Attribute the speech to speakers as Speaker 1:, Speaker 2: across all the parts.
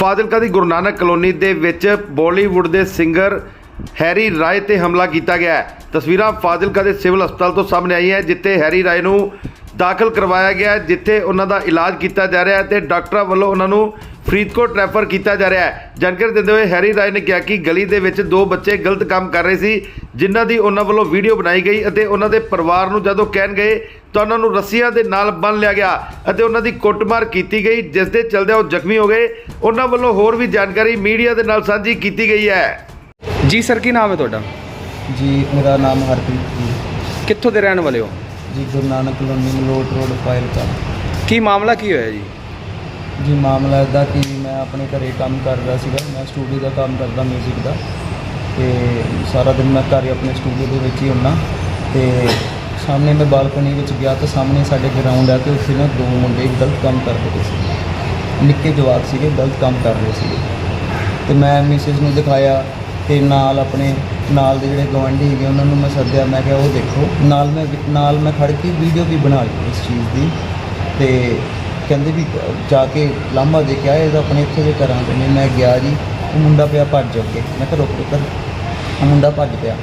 Speaker 1: ਫਾਜ਼ਿਲਕਾ ਦੀ ਗੁਰੂ ਨਾਨਕ ਕਲੋਨੀ ਦੇ ਵਿੱਚ ਬਾਲੀਵੁੱਡ ਦੇ ਸਿੰਗਰ ਹੈਰੀ ਰਾਏ ਤੇ ਹਮਲਾ ਕੀਤਾ ਗਿਆ ਹੈ। ਤਸਵੀਰਾਂ ਫਾਜ਼ਿਲਕਾ ਦੇ ਸਿਵਲ ਹਸਪਤਾਲ ਤੋਂ ਸਾਹਮਣੇ ਆਈਆਂ ਜਿੱਥੇ ਹੈਰੀ ਰਾਏ ਨੂੰ ਦਾਖਲ ਕਰਵਾਇਆ ਗਿਆ ਹੈ, ਜਿੱਥੇ ਉਹਨਾਂ ਦਾ ਇਲਾਜ ਕੀਤਾ ਜਾ ਰਿਹਾ ਹੈ ਤੇ ਡਾਕਟਰਾਂ ਵੱਲੋਂ ਉਹਨਾਂ ਨੂੰ ਫਰੀਦਕੋਟ ਰੈਫਰ ਕੀਤਾ ਜਾ ਰਿਹਾ ਹੈ। ਜਾਣਕਾਰੀ ਦਿੰਦੇ ਹੋਏ ਹੈਰੀ ਰਾਏ ਨੇ ਕਿਹਾ ਕਿ ਗਲੀ ਦੇ ਵਿੱਚ ਦੋ ਬੱਚੇ ਗਲਤ ਕੰਮ ਕਰ ਰਹੇ ਸੀ ਜਿਨ੍ਹਾਂ ਦੀ ਉਹਨਾਂ ਵੱਲੋਂ ਵੀਡੀਓ ਬਣਾਈ ਗਈ ਅਤੇ ਉਹਨਾਂ ਦੇ ਪਰਿਵਾਰ ਨੂੰ ਜਦੋਂ ਕਹਿਣ ਗਏ ਤਾਂ ਉਹਨਾਂ ਨੂੰ ਰੱਸੀਆਂ ਦੇ ਨਾਲ ਬੰਨ ਲਿਆ ਗਿਆ ਅਤੇ ਉਹਨਾਂ ਦੀ ਕੁੱਟਮਾਰ ਕੀਤੀ ਗਈ ਜਿਸ ਦੇ ਚਲਦਿਆਂ ਉਹ ਜ਼ਖਮੀ ਹੋ ਗਏ। ਉਹਨਾਂ ਵੱਲੋਂ ਹੋਰ ਵੀ ਜਾਣਕਾਰੀ ਮੀਡੀਆ ਦੇ ਨਾਲ ਸਾਂਝੀ ਕੀਤੀ ਗਈ ਹੈ।
Speaker 2: ਜੀ ਸਰ ਕੀ ਨਾਮ ਹੈ ਤੁਹਾਡਾ?
Speaker 3: ਜੀ ਮੇਰਾ ਨਾਮ ਹਰਪ੍ਰੀਤ ਜੀ।
Speaker 2: ਕਿੱਥੋਂ ਦੇ ਰਹਿਣ ਵਾਲੇ ਹੋ?
Speaker 3: ਜੀ ਗੁਰੂ ਨਾਨਕ ਕਲੋਨੀ ਮਲੋਟ ਰੋਡ ਫਾਇਲਕਾ
Speaker 2: ਕੀ ਮਾਮਲਾ ਕੀ ਹੋਇਆ ਜੀ?
Speaker 3: ਜੀ ਮਾਮਲਾ ਇਦਾਂ ਕਿ ਮੈਂ ਆਪਣੇ ਘਰੇ ਕੰਮ ਕਰਦਾ ਸੀਗਾ। ਮੈਂ ਸਟੂਡੀਓ ਦਾ ਕੰਮ ਕਰਦਾ 뮤직 ਦਾ ਤੇ ਸਾਰਾ ਦਿਨ ਮੈਂ ਘਰ ਆਪਣੇ ਸਟੂਡੀਓ ਦੇ ਵਿੱਚ ਹੀ ਹੁੰਨਾ। ਤੇ ਸਾਹਮਣੇ ਮੈਂ ਬਾਲਕਨੀ ਵਿੱਚ ਗਿਆ ਤਾਂ ਸਾਹਮਣੇ ਸਾਡੇ ਗਰਾਊਂਡ ਆ ਤੇ ਉੱਥੇ ਨਾ ਦੋ ਮੁੰਡੇ ਗਲਤ ਕੰਮ ਕਰਦੇ ਪਏ ਸੀ। ਨਿੱਕੇ ਜਵਾਕ ਸੀਗੇ ਗਲਤ ਕੰਮ ਕਰ ਰਹੇ ਸੀਗੇ। ਤੇ ਮੈਂ ਮਿਸਿਸ ਨੂੰ ਦਿਖਾਇਆ ਤੇ ਨਾਲ ਆਪਣੇ ਨਾਲ ਦੇ ਜਿਹੜੇ ਗਵਾਂਢੀ ਹੈਗੇ, ਉਹਨਾਂ ਨੂੰ ਮੈਂ ਸੱਦਿਆ, ਮੈਂ ਕਿਹਾ, ਉਹ ਦੇਖੋ। ਨਾਲ ਮੈਂ ਨਾਲ ਮੈਂ ਖੜ ਕੇ ਵੀਡੀਓ ਵੀ ਬਣਾ ਲਈ ਇਸ ਚੀਜ਼ ਦੀ। ਤੇ ਕਹਿੰਦੇ ਵੀ, ਜਾ ਕੇ ਲਾਂਭਾ ਦੇ ਕੇ ਆਏ ਇਹਦਾ ਆਪਣੇ ਇੱਥੇ ਦੇ ਘਰਾਂ ਦੇ ਨੇ। ਮੈਂ ਗਿਆ ਜੀ, ਉਹ ਮੁੰਡਾ ਪਿਆ ਭੱਜ ਕੇ ਮੈਂ ਕਿਹਾ, ਰੁਕ ਪੁੱਤਰ ਉਹ ਮੁੰਡਾ ਭੱਜ ਪਿਆ।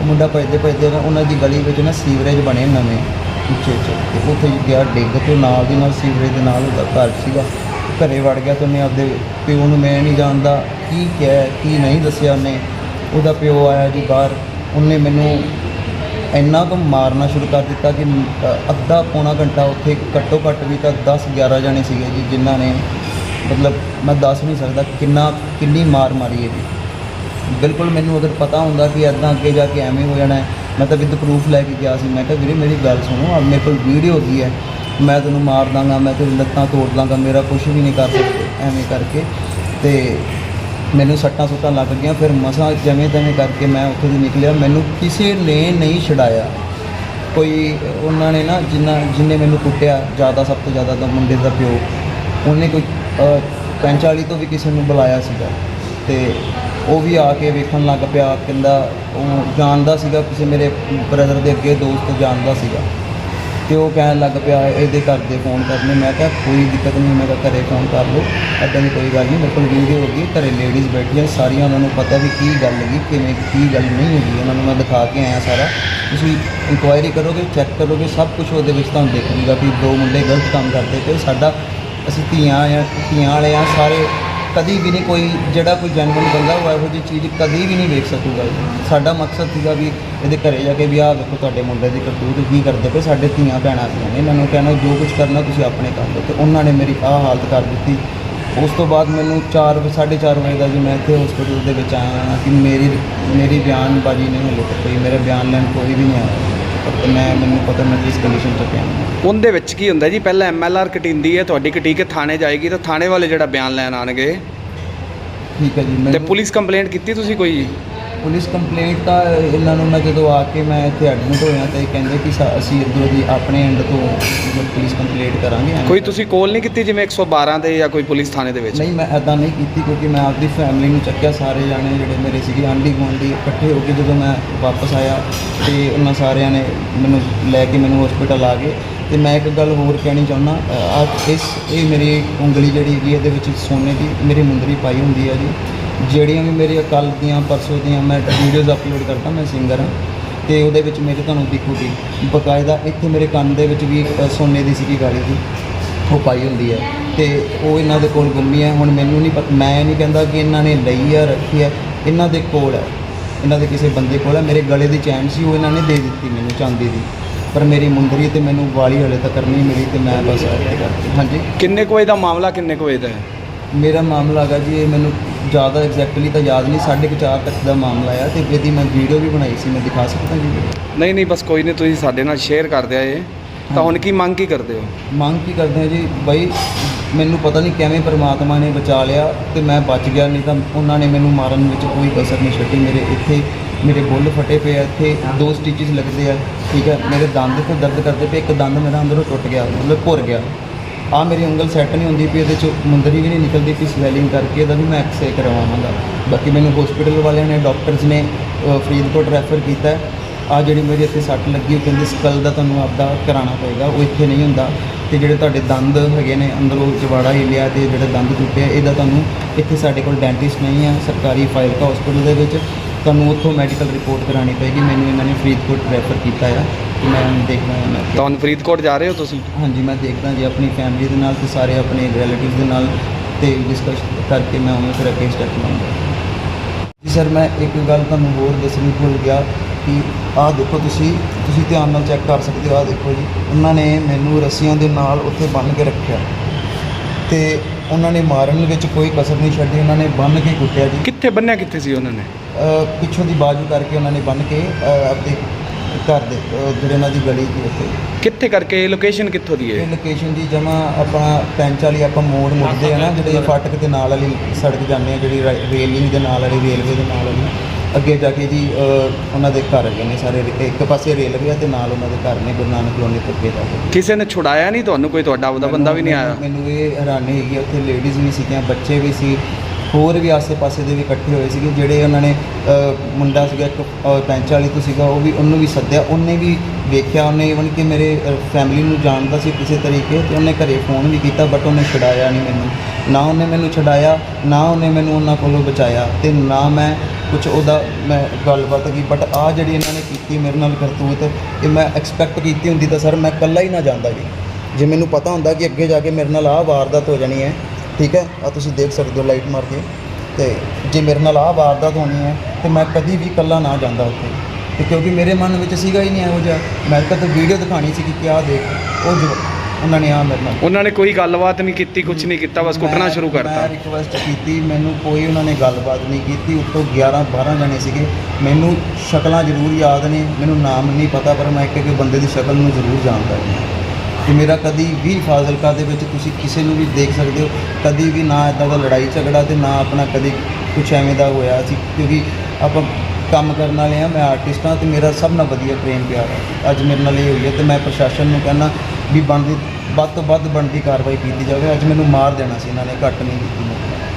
Speaker 3: ਉਹ ਮੁੰਡਾ ਭੱਜਦੇ ਭੱਜਦੇ ਨਾ ਉਹਨਾਂ ਦੀ ਗਲੀ ਵਿੱਚ ਨਾ ਸੀਵਰੇਜ ਬਣੇ ਨਵੇਂ, ਉੱਚੇ ਉੱਚੇ। ਤੇ ਉੱਥੇ ਗਿਆ, ਡਿੱਗ ਤੇ ਨਾਲ ਦੀ ਨਾਲ ਸੀਵਰੇਜ ਦੇ ਨਾਲ ਉਹਦਾ ਘਰ ਸੀਗਾ। ਘਰੇ ਵੜ ਗਿਆ ਤੇ ਉਹਨੇ ਆਪਦੇ ਪਿਓ ਨੂੰ, ਮੈਂ ਨਹੀਂ ਜਾਣਦਾ, ਕੀ ਕਿਹਾ ਕੀ ਨਹੀਂ ਦੱਸਿਆ ਉਹਨੇ? ਉਹਦਾ ਪਿਓ ਆਇਆ ਜੀ ਬਾਹਰ, ਉਹਨੇ ਮੈਨੂੰ ਇੰਨਾ ਕੁ ਮਾਰਨਾ ਸ਼ੁਰੂ ਕਰ ਦਿੱਤਾ ਕਿ ਅੱਧਾ ਪੌਣਾ ਘੰਟਾ ਉੱਥੇ ਘੱਟੋ ਘੱਟ ਵੀ ਤਾਂ 10 11 ਜਣੇ ਸੀਗੇ ਜੀ, ਜਿਨ੍ਹਾਂ ਨੇ ਮਤਲਬ ਮੈਂ ਦੱਸ ਨਹੀਂ ਸਕਦਾ ਕਿੰਨਾ, ਕਿੰਨੀ ਮਾਰ ਮਾਰੀ ਹੈ ਜੀ ਬਿਲਕੁਲ ਮੈਨੂੰ ਅਗਰ ਪਤਾ ਹੁੰਦਾ ਕਿ ਐਦਾਂ ਅੱਗੇ ਜਾ ਕੇ ਐਵੇਂ ਹੋ ਜਾਣਾ ਮੈਂ ਤਾਂ ਵਿਦ ਪ੍ਰੂਫ ਲੈ ਕੇ ਗਿਆ ਸੀ। ਮੈਂ ਕਿਹਾ, ਵੀਰੇ, ਮੇਰੀ ਗੱਲ ਸੁਣੋ ਆ ਮੇਰੇ ਕੋਲ ਵੀਡੀਓ ਹੈਗੀ ਹੈ। ਮੈਂ ਤੈਨੂੰ ਮਾਰ ਦਾਂਗਾ, ਮੈਂ ਤੇਰੀ ਲੱਤਾਂ ਤੋੜ ਦਾਂਗਾ, ਮੇਰਾ ਕੁਝ ਵੀ ਨਹੀਂ ਕਰ ਸਕਦੇ, ਐਵੇਂ ਕਰਕੇ। ਤੇ ਮੈਨੂੰ ਸੱਟਾਂ ਸੁੱਟਾਂ ਲੱਗ ਗਈਆਂ ਫਿਰ ਮਸਾਂ ਜਵੇਂ ਤਵੇਂ ਕਰਕੇ ਮੈਂ ਉੱਥੇ ਦੀ ਨਿਕਲਿਆ। ਮੈਨੂੰ ਕਿਸੇ ਨੇ ਨਹੀਂ ਛਡਾਇਆ। ਕੋਈ ਉਹਨਾਂ ਨੇ ਨਾ ਜਿੰਨਾ ਜਿੰਨੇ ਮੈਨੂੰ ਕੁੱਟਿਆ ਜ਼ਿਆਦਾ ਸਭ ਤੋਂ ਜ਼ਿਆਦਾ ਤਾਂ ਮੁੰਡੇ ਦਾ ਪਿਓ। ਉਹਨੇ ਕੋਈ ਅ, 45 ਤੋਂ ਵੀ ਕਿਸੇ ਨੂੰ ਬੁਲਾਇਆ ਸੀਗਾ। ਤੇ ਉਹ ਵੀ ਆ ਕੇ ਵੇਖਣ ਲੱਗ ਪਿਆ ਕਹਿੰਦਾ ਉਹ ਜਾਣਦਾ ਸੀਗਾ ਕਿਸੇ ਮੇਰੇ ਬ੍ਰਦਰ ਦੇ ਅੱਗੇ ਦੋਸਤ ਜਾਣਦਾ ਸੀਗਾ। ਤੇ ਉਹ ਕਹਿਣ ਲੱਗ ਪਿਆ ਇਹਦੇ ਘਰ ਦੇ ਫੋਨ ਕਰਨੇ। ਮੈਂ ਕਿਹਾ, ਕੋਈ ਦਿੱਕਤ ਨਹੀਂ ਮੇਰਾ ਕਿਹਾ ਘਰੇ ਫੋਨ ਕਰ ਲਓ ਐਦਾਂ ਦੀ ਕੋਈ ਗੱਲ ਨਹੀਂ, ਮੇਰੇ ਕੋਲ ਵੀਡੀਓ ਹੋ ਗਈ। ਘਰੇ ਲੇਡੀਜ਼ ਬੈਠੀਆਂ, ਸਾਰੀਆਂ ਉਹਨਾਂ ਨੂੰ ਪਤਾ ਵੀ ਕੀ ਗੱਲ ਹੈਗੀ, ਕਿਵੇਂ ਕੀ ਗੱਲ ਨਹੀਂ ਹੈਗੀ। ਉਹਨਾਂ ਨੂੰ ਮੈਂ ਦਿਖਾ ਕੇ ਆਇਆ ਸਾਰਾ। ਤੁਸੀਂ ਇਨਕੁਆਇਰੀ ਕਰੋਗੇ ਚੈੱਕ ਕਰੋਗੇ, ਸਭ ਕੁਝ ਉਹਦੇ ਵਿੱਚ ਤੁਹਾਨੂੰ ਦੇਖੂਗਾ ਵੀ ਦੋ ਮੁੰਡੇ ਗਲਤ ਕੰਮ ਕਰਦੇ ਪਏ। ਸਾਡਾ, ਅਸੀਂ ਧੀਆਂ ਆ, ਧੀਆਂ ਵਾਲੇ ਆ, ਸਾਰੇ ਕਦੀ ਵੀ ਨਹੀਂ ਕੋਈ, ਜਿਹੜਾ ਕੋਈ ਜਨਮਨ ਬੰਦਾ ਉਹ ਇਹੋ ਜਿਹੀ ਚੀਜ਼ ਕਦੀ ਵੀ ਨਹੀਂ ਵੇਖ ਸਕੂਗਾ ਸਾਡਾ ਮਕਸਦ ਸੀਗਾ ਵੀ ਇਹਦੇ ਘਰੇ ਜਾ ਕੇ ਵੀ ਆਹ ਦੇਖੋ ਤੁਹਾਡੇ ਮੁੰਡੇ ਦੀ ਕਰਤੂਤ ਕੀ ਕਰਦੇ ਪਏ, ਸਾਡੇ ਧੀਆਂ ਭੈਣਾਂ ਸੀ ਨੇ। ਇਹਨਾਂ ਨੂੰ ਕਹਿਣਾ, ਜੋ ਕੁਝ ਕਰਨਾ ਤੁਸੀਂ ਆਪਣੇ ਕਰ ਲਓ। ਤੇ ਉਹਨਾਂ ਨੇ ਮੇਰੀ ਆਹ ਹਾਲਤ ਕਰ ਦਿੱਤੀ। ਉਸ ਤੋਂ ਬਾਅਦ ਮੈਨੂੰ 4 4:30 ਵਜੇ ਦਾ ਜੀ ਮੈਂ ਇੱਥੇ ਹਸਪੀਟਲ ਦੇ ਵਿੱਚ ਆਇਆ ਹਾਂ ਕਿ ਮੇਰੀ ਮੇਰੀ ਬਿਆਨਬਾਜ਼ੀ ਨਹੀਂ ਹਲੇ ਤੱਕ ਹੋਈ ਮੇਰੇ ਬਿਆਨ ਲੈਣ ਕੋਈ ਵੀ ਨਹੀਂ ਆਇਆ। ਤੇ ਮੈਂ ਮੈਨੂੰ ਪਤਾ ਮੈਂ ਕਿਸ ਕੰਡੀਸ਼ਨ 'ਚ ਪਿਆ। ਹਾਂ
Speaker 2: ਉਹਦੇ ਵਿੱਚ ਕੀ ਹੁੰਦਾ ਜੀ? ਪਹਿਲਾਂ ਐਮਐਲਆਰ ਕਟਿੰਦੀ ਹੈ ਤੁਹਾਡੀ ਕਟੀ ਕੇ ਥਾਣੇ ਜਾਏਗੀ ਤਾਂ ਥਾਣੇ ਵਾਲੇ ਜਿਹੜਾ ਬਿਆਨ ਲੈਣ ਆਣਗੇ।
Speaker 3: ਠੀਕ ਹੈ ਜੀ
Speaker 2: ਤੇ
Speaker 3: ਮੈਨੂੰ
Speaker 2: ਪੁਲਿਸ ਕੰਪਲੇਂਟ ਕੀਤੀ ਤੁਸੀਂ ਕੋਈ?
Speaker 3: ਪੁਲਿਸ ਕੰਪਲੇਂਟ ਤਾਂ ਇਹਨਾਂ ਨੂੰ ਮੈਂ ਜਦੋਂ ਆ ਕੇ ਮੈਂ ਇੱਥੇ ਐਡਮਿਟ ਹੋਇਆ ਤਾਂ ਇਹ ਕਹਿੰਦੇ ਕਿ ਸਾ- ਅਸੀਂ ਇੱਧਰੋਂ ਦੀ ਆਪਣੇ ਐਂਡ ਤੋਂ ਮਤਲਬ ਪੁਲਿਸ ਕੰਪਲੇਂਟ ਕਰਾਂਗੇ ਐਵੇਂ
Speaker 2: ਕੋਈ ਤੁਸੀਂ ਕੋਲ ਨਹੀਂ ਕੀਤੀ ਜਿਵੇਂ 112 ਤੇ ਜਾਂ ਕੋਈ ਪੁਲਿਸ ਥਾਣੇ ਦੇ ਵਿੱਚ?
Speaker 3: ਨਹੀਂ ਮੈਂ ਐਦਾਂ ਨਹੀਂ ਕੀਤੀ ਕਿਉਂਕਿ ਮੈਂ ਆਪਦੀ ਫੈਮਿਲੀ ਨੂੰ ਚੱਕਿਆ ਸਾਰੇ ਜਾਣੇ ਜਿਹੜੇ ਮੇਰੇ ਸੀਗੇ ਆਂਢੀ ਗੁਆਂਢੀ ਇਕੱਠੇ ਹੋ ਕੇ ਜਦੋਂ ਮੈਂ ਵਾਪਸ ਆਇਆ ਤੇ ਉਹਨਾਂ ਸਾਰਿਆਂ ਨੇ ਮੈਨੂੰ ਲੈ ਕੇ ਮੈਨੂੰ ਹਸਪੀਟਲ ਆ ਗਏ ਤੇ ਮੈਂ ਇੱਕ ਗੱਲ ਹੋਰ ਕਹਿਣੀ ਚਾਹੁੰਦਾ ਆ ਇਸ ਇਹ ਮੇਰੀ ਉਂਗਲੀ ਜਿਹੜੀ ਹੈਗੀ ਇਹਦੇ ਵਿੱਚ ਸੋਨੇ ਦੀ ਮੇਰੀ ਮੁੰਦਰੀ ਪਾਈ ਹੁੰਦੀ ਹੈ ਜੀ। ਜਿਹੜੀਆਂ ਵੀ ਮੇਰੀਆਂ ਕੱਲ ਦੀਆਂ ਪਰਸੋਂ ਦੀਆਂ ਮੈਂ ਵੀਡੀਓਜ਼ ਅਪਲੋਡ ਕਰਦਾ ਮੈਂ ਸਿੰਗਰ ਹਾਂ। ਤੇ ਉਹਦੇ ਵਿੱਚ ਮੇਰੇ ਤੁਹਾਨੂੰ ਦਿਖੂਗੀ ਬਕਾਇਦਾ ਇੱਥੇ ਮੇਰੇ ਕੰਨ ਦੇ ਵਿੱਚ ਵੀ ਇੱਕ ਸੋਨੇ ਦੀ ਸੀਗੀ ਗਾੜੀ ਦੀ ਉਹ ਪਾਈ ਹੁੰਦੀ ਹੈ। ਤੇ ਉਹ ਇਹਨਾਂ ਦੇ ਕੋਲ ਗੁੰਮੀ ਹੈ। ਹੁਣ ਮੈਨੂੰ ਨਹੀਂ ਪਤਾ ਮੈਂ ਨਹੀਂ ਕਹਿੰਦਾ ਕਿ ਇਹਨਾਂ ਨੇ ਲਈ ਆ ਰੱਖੀ ਹੈ ਇਹਨਾਂ ਦੇ ਕੋਲ ਹੈ। ਇਹਨਾਂ ਦੇ ਕਿਸੇ ਬੰਦੇ ਕੋਲ ਹੈ। ਮੇਰੇ ਗਲੇ ਦੀ ਚੈਨ ਸੀ ਉਹ ਇਹਨਾਂ ਨੇ ਦੇ ਦਿੱਤੀ ਮੈਨੂੰ ਚਾਂਦੀ ਦੀ। ਪਰ ਮੇਰੀ ਮੁੰਦਰੀ ਤੇ ਮੈਨੂੰ ਵਾਲੀ ਹਲੇ ਤੱਕ ਨਹੀਂ ਮਿਲੀ ਤੇ ਮੈਂ ਬਸ ਹਾਂਜੀ।
Speaker 2: ਕਿੰਨੇ ਕੁ ਵਜੇ ਦਾ ਮਾਮਲਾ ਕਿੰਨੇ ਕੁ ਵਜੇ ਦਾ ਹੈ?
Speaker 3: ਮੇਰਾ ਮਾਮਲਾ ਹੈਗਾ ਜੀ ਇਹ ਮੈਨੂੰ ਜ਼ਿਆਦਾ ਐਗਜ਼ੈਕਟਲੀ ਤਾਂ ਯਾਦ ਨਹੀਂ ਸਾਢੇ ਕੁ ਚਾਰ ਤੱਕ ਦਾ ਮਾਮਲਾ ਆ ਤੇ ਇਹਦੀ ਮੈਂ ਵੀਡੀਓ ਵੀ ਬਣਾਈ ਸੀ ਮੈਂ ਦਿਖਾ ਸਕਦਾ ਜੀ?
Speaker 2: ਨਹੀਂ ਨਹੀਂ ਬਸ ਕੋਈ ਨਹੀਂ ਤੁਸੀਂ ਸਾਡੇ ਨਾਲ ਸ਼ੇਅਰ ਕਰ ਦਿਆ ਇਹ। ਤਾਂ ਹੁਣ ਕੀ ਮੰਗ ਕੀ ਕਰਦੇ ਹੋ?
Speaker 3: ਮੰਗ ਕੀ ਕਰਦੇ ਆ ਜੀ? ਬਈ ਮੈਨੂੰ ਪਤਾ ਨਹੀਂ ਕਿਵੇਂ ਪ੍ਰਮਾਤਮਾ ਨੇ ਬਚਾ ਲਿਆ ਤੇ ਮੈਂ ਬਚ ਗਿਆ ਨਹੀਂ ਤਾਂ ਉਹਨਾਂ ਨੇ ਮੈਨੂੰ ਮਾਰਨ ਵਿੱਚ ਕੋਈ ਕਸਰ ਨਹੀਂ ਛੱਡੀ। ਮੇਰੇ ਇੱਥੇ ਮੇਰੇ ਬੁੱਲ ਫਟੇ ਪਏ ਆ ਇੱਥੇ ਦੋ ਸਟਿਚਸ ਲੱਗਦੇ ਆ ਠੀਕ ਹੈ ਮੇਰੇ ਦੰਦ ਤੇ ਦਰਦ ਕਰਦੇ ਪਏ ਇੱਕ ਦੰਦ ਮੇਰਾ ਅੰਦਰੋਂ ਟੁੱਟ ਗਿਆ ਮਤਲਬ ਭੁਰ ਗਿਆ। ਆ ਮੇਰੀ ਉਂਗਲ ਸੈੱਟ ਨਹੀਂ ਹੁੰਦੀ ਪਈ ਇਹਦੇ ਚ ਮੁੰਦਰੀ ਵੀ ਨਹੀਂ ਨਿਕਲਦੀ ਪਈ ਸਵੈਲਿੰਗ ਕਰਕੇ ਇਹਦਾ ਵੀ ਮੈਂ ਐਕਸਰੇ ਕਰਵਾਵਾਂਗਾ ਬਾਕੀ ਮੈਨੂੰ ਹਸਪੀਟਲ ਵਾਲਿਆਂ ਨੇ ਡਾਕਟਰਸ ਨੇ ਅ, ਫਰੀਦਕੋਟ ਰੈਫਰ ਕੀਤਾ ਆ ਜਿਹੜੀ ਮੇਰੀ ਇੱਥੇ ਸੱਟ ਲੱਗੀ ਉਹ ਕਹਿੰਦੇ ਸਕਲ ਦਾ ਤੁਹਾਨੂੰ ਆਪਦਾ ਕਰਾਉਣਾ ਪਏਗਾ ਉਹ ਇੱਥੇ ਨਹੀਂ ਹੁੰਦਾ। ਤੇ ਜਿਹੜੇ ਤੁਹਾਡੇ ਦੰਦ ਹੈਗੇ ਨੇ ਅੰਦਰੋਂ ਜਵਾੜਾ ਹਿੱਲਿਆ ਤੇ ਜਿਹੜੇ ਦੰਦ ਟੁੱਟੇ ਆ, ਇਹਦਾ ਤੁਹਾਨੂੰ ਇੱਥੇ ਸਾਡੇ ਕੋਲ ਡੈਂਟਿਸਟ ਨਹੀਂ ਆ ਸਰਕਾਰੀ ਫਾਇਲਕਾ ਹਸਪੀਟਲ ਦੇ ਵਿੱਚ। ਤੁਹਾਨੂੰ ਉੱਥੋਂ ਮੈਡੀਕਲ ਰਿਪੋਰਟ ਕਰਾਉਣੀ ਪਏਗੀ ਮੈਨੂੰ ਇਹਨਾਂ ਨੇ ਫਰੀਦਕੋਟ ਰੈਫਰ ਕੀਤਾ ਆ। ਮੈਂ ਹਾਂ ਮੈਂ
Speaker 2: ਤੁਹਾਨੂੰ ਫਰੀਦਕੋਟ ਜਾ ਰਹੇ ਹੋ ਤੁਸੀਂ?
Speaker 3: ਹਾਂਜੀ ਮੈਂ ਦੇਖਦਾ ਜੀ ਆਪਣੀ ਫੈਮਿਲੀ ਦੇ ਨਾਲ ਤੇ ਸਾਰੇ ਆਪਣੇ ਰਿਲੇਟਿਵਸ ਦੇ ਨਾਲ ਤੇ ਡਿਸਕਸ ਕਰਕੇ ਮੈਂ ਉਵੇਂ ਫਿਰ ਅੱਗੇ ਸਟੈਪ ਲਵਾਂਗਾ। ਜੀ ਸਰ ਮੈਂ ਇੱਕ ਗੱਲ ਤੁਹਾਨੂੰ ਹੋਰ ਦੱਸਣੀ ਭੁੱਲ ਗਿਆ ਕਿ ਆਹ ਦੇਖੋ ਤੁਸੀਂ ਤੁਸੀਂ ਧਿਆਨ ਨਾਲ ਚੈੱਕ ਕਰ ਸਕਦੇ ਹੋ ਆਹ ਦੇਖੋ ਜੀ। ਉਹਨਾਂ ਨੇ ਮੈਨੂੰ ਰੱਸੀਆਂ ਦੇ ਨਾਲ ਉੱਥੇ ਬੰਨ੍ਹ ਕੇ ਰੱਖਿਆ। ਤੇ ਉਹਨਾਂ ਨੇ ਮਾਰਨ ਵਿੱਚ ਕੋਈ ਕਸਰ ਨਹੀਂ ਛੱਡੀ ਉਹਨਾਂ ਨੇ ਬੰਨ੍ਹ ਕੇ ਕੁੱਟਿਆ ਜੀ।
Speaker 2: ਕਿੱਥੇ ਬੰਨਿਆ ਕਿੱਥੇ ਸੀ ਉਹਨਾਂ ਨੇ?
Speaker 3: ਅਹ ਪਿੱਛੋਂ ਦੀ ਬਾਜੂ ਕਰਕੇ ਉਹਨਾਂ ਨੇ ਬੰਨ੍ਹ ਕੇ ਅਹ ਆਪਣੇ ਘਰ ਦੇ ਅਹ ਜਿਹੜੇ ਉਹਨਾਂ ਦੀ ਗਲੀ ਦੀ ਉੱਥੇ।
Speaker 2: ਕਿੱਥੇ ਕਰਕੇ? ਲੋਕੇਸ਼ਨ ਕਿੱਥੋਂ ਦੀ
Speaker 3: ਇਹ
Speaker 2: ਹੈ
Speaker 3: ਲੋਕੇਸ਼ਨ ਦੀ ਜਮਾ ਆਪਣਾ ਪੈਂਚ ਵਾਲੀ ਆਪਾਂ ਮੋੜ ਮੁੜਦੇ ਆ ਨਾ ਜਿਹੜੇ ਫਾਟਕ ਦੇ ਨਾਲ ਵਾਲੀ ਸੜਕ ਜਾਂਦੇ ਆ ਜਿਹੜੀ ਰਾ- ਰੇਲਿੰਗ ਦੇ ਨਾਲ ਵਾਲੀ ਰੇਲਵੇ ਦੇ ਨਾਲ ਵਾਲੀ। ਅੱਗੇ ਜਾ ਕੇ ਜੀ ਅਹ, ਉਹਨਾਂ ਦੇ ਘਰ ਹੈਗੇ ਨੇ ਸਾਰੇ ਇੱਕ ਪਾਸੇ ਰੇਲਵੇ ਆ ਤੇ ਨਾਲ ਉਹਨਾਂ ਦੇ ਘਰ ਨੇ ਗੁਰੂ ਨਾਨਕ ਕਲੋਨੀ ਤੋਂ ਅੱਗੇ ਜਾ ਕੇ
Speaker 2: ਕਿਸੇ ਨੇ ਛੁਡਾਇਆ ਨਹੀਂ ਤੁਹਾਨੂੰ? ਕੋਈ ਤੁਹਾਡਾ ਆਪਦਾ ਬੰਦਾ ਵੀ ਨਹੀਂ ਆਇਆ?
Speaker 3: ਮੈਨੂੰ ਮੈਨੂੰ ਇਹ ਹੈਰਾਨੀ ਹੈਗੀ ਆ, ਉੱਥੇ ਲੇਡੀਜ਼ ਵੀ ਸੀਗੀਆਂ ਬੱਚੇ ਵੀ ਸੀ। ਹੋਰ ਵੀ ਆਸੇ-ਪਾਸੇ ਦੇ ਵੀ ਇਕੱਠੇ ਹੋਏ ਸੀਗੇ, ਜਿਹੜੇ ਉਹਨਾਂ ਨੇ ਮੁੰਡਾ ਸੀਗਾ ਇੱਕ ਪੈਂਚ ਵਾਲੀ ਤੋਂ ਸੀਗਾ, ਉਹ ਵੀ ਉਹਨੂੰ ਵੀ ਸੱਦਿਆ। ਉਹਨੇ ਵੀ ਵੇਖਿਆ, ਉਹਨੇ ਈਵਨ ਕਿ ਮੇਰੇ ਫੈਮਿਲੀ ਨੂੰ ਜਾਣਦਾ ਸੀ ਕਿਸੇ ਤਰੀਕੇ, ਤੇ ਉਹਨੇ ਘਰੇ ਫੋਨ ਵੀ ਕੀਤਾ ਬਟ ਉਹਨੇ ਛਡਾਇਆ ਨਹੀਂ ਮੈਨੂੰ। ਨਾ ਉਹਨੇ ਮੈਨੂੰ ਛਡਾਇਆ, ਨਾ ਉਹਨੇ ਮੈਨੂੰ ਉਹਨਾਂ ਕੋਲੋਂ ਬਚਾਇਆ, ਤੇ ਨਾ ਮੈਂ ਕੁਝ ਉਹਦਾ, ਮੈਂ ਗੱਲਬਾਤ ਕੀ ਬਟ ਆ ਜਿਹੜੀ ਇਹਨਾਂ ਨੇ ਕੀਤੀ ਮੇਰੇ ਨਾਲ ਕਰਤੂਤ, ਇਹ ਮੈਂ ਐਕਸਪੈਕਟ ਕੀਤੀ ਹੁੰਦੀ ਤਾਂ ਸਰ ਮੈਂ ਇਕੱਲਾ ਹੀ ਨਾ ਜਾਂਦਾ ਜੀ। ਜੇ ਮੈਨੂੰ ਪਤਾ ਹੁੰਦਾ ਕਿ ਅੱਗੇ ਜਾ ਕੇ ਮੇਰੇ ਨਾਲ ਆਹ ਵਾਰਦਾਤ ਹੋ ਜਾਣੀ ਹੈ ਠੀਕ ਹੈ? ਆ ਤੁਸੀਂ ਦੇਖ ਸਕਦੇ ਹੋ ਲਾਈਟ ਮਾਰ ਕੇ। ਤੇ ਜੇ ਮੇਰੇ ਨਾਲ ਆਹ ਵਾਰਦਾਤ ਹੋਣੀ ਹੈ ਤੇ ਮੈਂ ਕਦੀ ਵੀ ਇਕੱਲਾ ਨਾ ਜਾਂਦਾ ਉੱਥੇ। ਤੇ ਕਿਉਂਕਿ ਮੇਰੇ ਮਨ ਵਿੱਚ ਸੀਗਾ ਹੀ ਨਹੀਂ ਇਹੋ ਜਿਹਾ। ਮੈਂ ਤਾਂ ਵੀਡੀਓ ਦਿਖਾਣੀ ਸੀ ਕਿ ਆਹ ਦੇਖ। ਉਹ ਜੋ ਉਹਨਾਂ ਨੇ ਆ ਮੇਰੇ ਨਾਲ
Speaker 2: ਉਹਨਾਂ ਨੇ ਕੋਈ ਗੱਲਬਾਤ ਨਹੀਂ ਕੀਤੀ ਕੁਝ ਨਹੀਂ ਕੀਤਾ ਬਸ ਕੁੱਟਣਾ ਸ਼ੁਰੂ ਕਰਤਾ।
Speaker 3: ਮੈਂ ਰਿਕੁਐਸਟ ਕੀਤੀ ਮੈਨੂੰ ਕੋਈ ਉਹਨਾਂ ਨੇ ਗੱਲਬਾਤ ਨਹੀਂ ਕੀਤੀ। ਉੱਤੋਂ 11 12 ਜਣੇ ਸੀਗੇ। ਮੈਨੂੰ ਸ਼ਕਲਾਂ ਜ਼ਰੂਰ ਯਾਦ ਨੇ ਮੈਨੂੰ ਨਾਮ ਨਹੀਂ ਪਤਾ ਪਰ ਮੈਂ ਇੱਕ ਇੱਕ ਬੰਦੇ ਦੀ ਸ਼ਕਲ ਨੂੰ ਜ਼ਰੂਰ ਜਾਣਦਾ ਹਾਂ। ਕਿ ਮੇਰਾ ਕਦੀ ਵੀ ਫਾਜ਼ਿਲਕਾ ਦੇ ਵਿੱਚ ਤੁਸੀਂ ਕਿਸੇ ਨੂੰ ਵੀ ਦੇਖ ਸਕਦੇ ਹੋ, ਕਦੀ ਵੀ ਨਾ ਇਦਾਂ ਦਾ ਲੜਾਈ ਝਗੜਾ ਤੇ ਨਾ ਆਪਣਾ ਕਦੀ ਕੁਛ ਐਵੇਂ ਦਾ ਹੋਇਆ ਸੀ, ਕਿਉਂਕਿ ਆਪਾਂ ਕੰਮ ਕਰਨ ਵਾਲੇ ਆ ਮੈਂ ਆਰਟਿਸਟ ਹਾਂ ਤੇ ਮੇਰਾ ਸਭ ਨਾਲ ਵਧੀਆ ਪ੍ਰੇਮ ਪਿਆਰ ਹੈ ਅੱਜ ਮੇਰੇ ਨਾਲ ਇਹ ਹੋਈ ਹੈ ਤੇ ਮੈਂ ਪ੍ਰਸ਼ਾਸਨ ਨੂੰ ਕਹਿੰਦਾ ਵੀ ਬਣਦੀ, ਵੱਧ ਤੋਂ ਵੱਧ ਬਣਦੀ ਕਾਰਵਾਈ ਕੀਤੀ ਜਾਵੇ, ਅੱਜ ਮੈਨੂੰ ਮਾਰ ਦੇਣਾ ਸੀ ਇਹਨਾਂ ਨੇ, ਘੱਟ ਨਹੀਂ ਕੀਤੀ ਮੇਰੇ